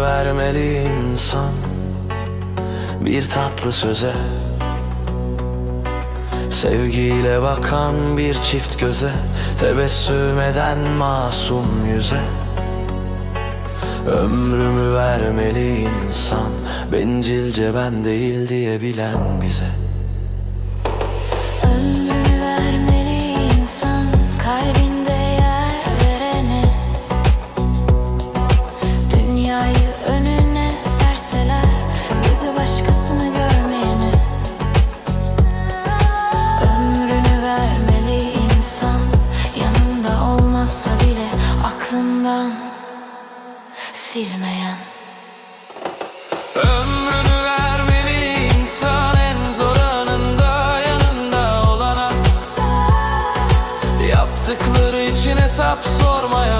vermeli insan Bir tatlı söze. Sevgiyle bakan bir çift göze Tebessüm eden masum yüze. Ömrümü vermeli insan Bencilce ben değil diyebilen bize gözü başkasını görmeyene Ömrünü vermeli insan. Yanında olmazsa bile aklından silmeyen. Ömrünü vermeli insan en zor anında yanında olana. Yaptıkları için hesap sormayana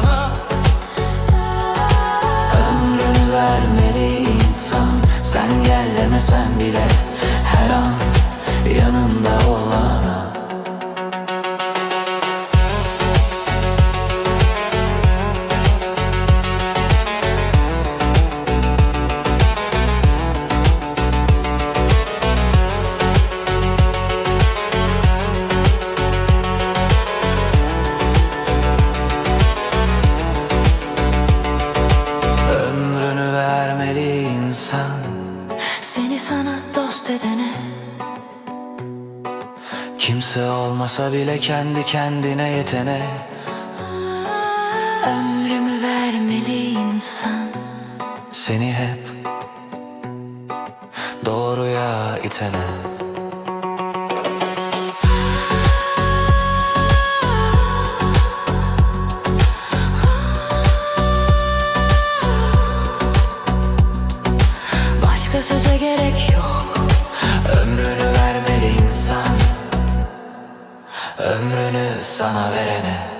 gel demesen bile her an yanında olana. Ömrünü vermeli insan Seni sana dost edene. Kimse olmasa bile kendi kendine yetene. Ömrümü vermeli insan. Seni hep doğruya itene Başka söze gerek yok. Ömrünü vermeli insan. Ömrünü sana verene